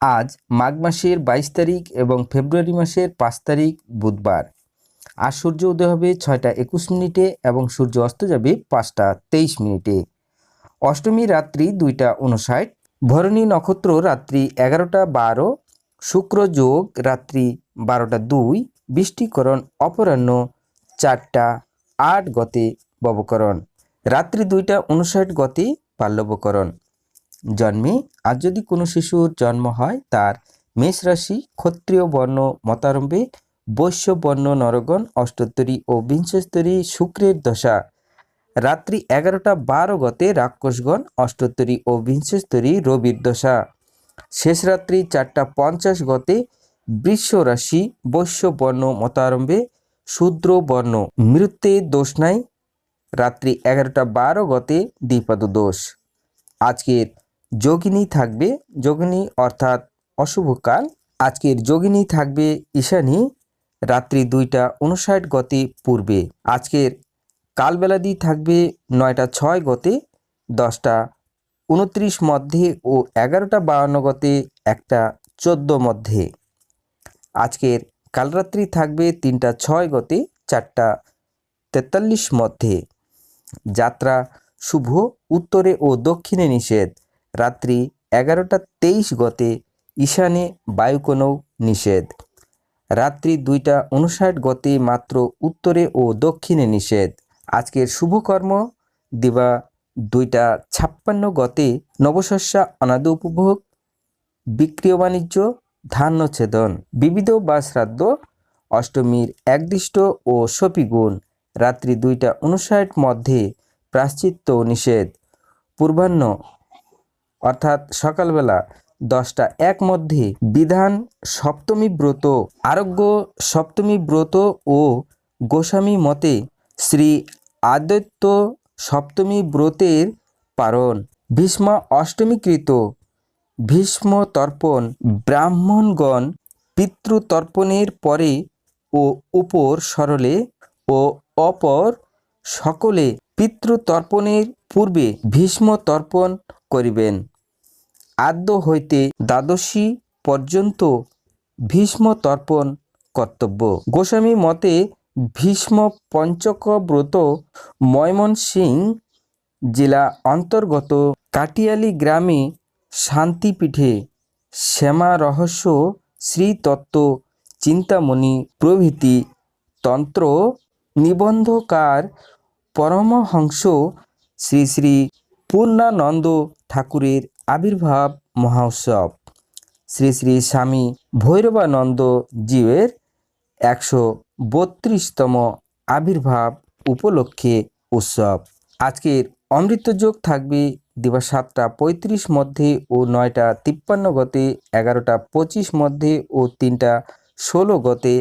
আজ মাঘ মাসের বাইশ তারিখ এবং ফেব্রুয়ারি মাসের পাঁচ তারিখ বুধবার। আজ সূর্য উদয় হবে ছয়টা একুশ মিনিটে এবং সূর্য অস্ত যাবে পাঁচটা তেইশ মিনিটে। অষ্টমী রাত্রি দুইটা উনষাট ভরণী নক্ষত্র রাত্রি এগারোটা বারো, শুক্র যোগ রাত্রি বারোটা দুই, বৃষ্টিকরণ অপরাহ্ন চারটা আট গতে ববকরণ রাত্রি দুইটা উনষাট গতে বাল্যবকরণ জন্মে আজ যদি কোনো শিশুর জন্ম হয়, তার মেষ রাশি, ক্ষত্রিয় বর্ণ মতারম্ভে বৈশ্য বর্ণ নরগণ, অষ্টোত্তরী ও বিংশস্তরী শুক্রের দশা। রাত্রি এগারোটা বারো গতে রাক্ষসগণ, অষ্টোত্তরী ও বিংশস্তরী রবির দশা। শেষ রাত্রি চারটা পঞ্চাশ গতে বৃষ রাশি, বৈশ্য বর্ণ মতারম্ভে শূদ্র বর্ণ মৃত্যে দোষ নাই। রাত্রি এগারোটা বারো গতে দ্বিপাদ দোষ আজকের যোগিনী থাকবে, যোগিনী অর্থাৎ অশুভকাল। আজকের যোগিনী থাকবে ঈশানী, রাত্রি দুইটা উনষাট গতে পূর্বে। আজকের কালবেলাদি থাকবে নয়টা ছয় গতে, দশটা উনত্রিশ মধ্যে ও এগারোটা বাউন্ন গতে, একটা চোদ্দ মধ্যে। আজকের কালরাত্রি থাকবে তিনটা ছয় গতে, চারটা তেতাল্লিশ মধ্যে। যাত্রা শুভ, উত্তরে ও দক্ষিণে নিষেধ। রাত্রি এগারোটা তেইশ গতে ঈশানে বায়ুকোনৌ নিষেধ। রাত্রি দুইটা উনষাট গতে মাত্র উত্তরে ও দক্ষিণে নিষেধ। আজকের শুভকর্ম, দিবা দুইটা ছাপ্পান্ন গতে নবশস্যা অনাদ উপভোগ, বিক্রিয় বাণিজ্য, ধান্য ছেদন। বিবিধ বা শ্রাদ্ধ, অষ্টমীর একদিষ্ট ও সপিগুণ। রাত্রি দুইটা উনষাট মধ্যে প্রাশ্চিত্য নিষেধ। পূর্বাহ্ন অর্থাৎ সকালবেলা দশটা এক মধ্যে বিধান সপ্তমী ব্রত, আরোগ্য সপ্তমী ব্রত ও গোস্বামী মতে শ্রী আদৈত্য সপ্তমী ব্রতের পারণ ভীষ্ম অষ্টমীকৃত। ভীষ্ম তর্পণ ব্রাহ্মণগণ পিতৃতর্পণের পরে ও উপর সরলে ও অপর সকলে পিতৃতর্পণের পূর্বে ভীষ্ম তর্পণ করিবেন। আদ্য হইতে দ্বাদশী পর্যন্ত ভীষ্ম তর্পণ কর্তব্য। গোস্বামী মতে ভীষ্ম পঞ্চক ব্রত ময়মনসিং জেলা অন্তর্গত কাটিয়ালি গ্রামে শান্তিপীঠে শ্যামা রহস্য শ্রীতত্ত্ব চিন্তামণি প্রভৃতি তন্ত্র নিবন্ধকার পরমহংস শ্রী শ্রী পূর্ণানন্দ ঠাকুরের আবির্ভাব মহোৎসব। শ্রী শ্রী স্বামী ভৈরবানন্দ জীবের একশো বত্রিশতম আবির্ভাব উপলক্ষে উৎসব। আজকের অমৃতযোগ থাকবে দিবা সাতটা পঁয়ত্রিশ মধ্যে ও নয়টা তিপ্পান্ন গতে, এগারোটা পঁচিশ মধ্যে ও তিনটা ষোলো গতে,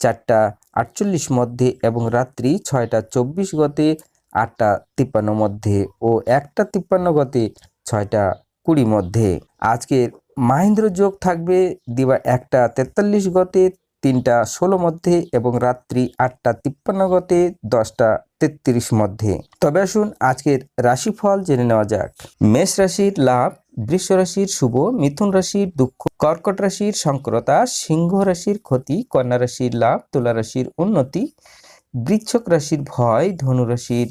চারটা আটচল্লিশ মধ্যে এবং রাত্রি ছয়টা চব্বিশ গতে, আটটা তিপ্পান্ন মধ্যে ও একটা তিপ্পান্ন গতে ছয়টা কুড়ি মধ্যে। আজকের মাহেন্দ্র যোগ থাকবে দিবা একটা তেতাল্লিশ গতে, তিনটা ষোলো মধ্যে এবং রাত্রি আটটা তিপ্পান্ন গতে, দশটা তেত্রিশ মধ্যে। তবে আসুন আজকের রাশিফল জেনে নেওয়া যাক। মেষ রাশির লাভ, বৃষ রাশির শুভ, মিথুন রাশির দুঃখ, কর্কট রাশির সংকরতা, সিংহ রাশির ক্ষতি, কন্যা রাশির লাভ, তুলা রাশির উন্নতি, বৃচ্ছক রাশির ভয়, ধনু রাশির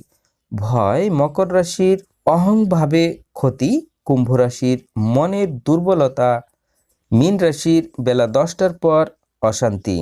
ভয়, মকর রাশির অহংভাবে ক্ষতি কুম্ভ রাশির মনের দুর্বলতা মীন রাশির বেলা দশটার পর অশান্তি।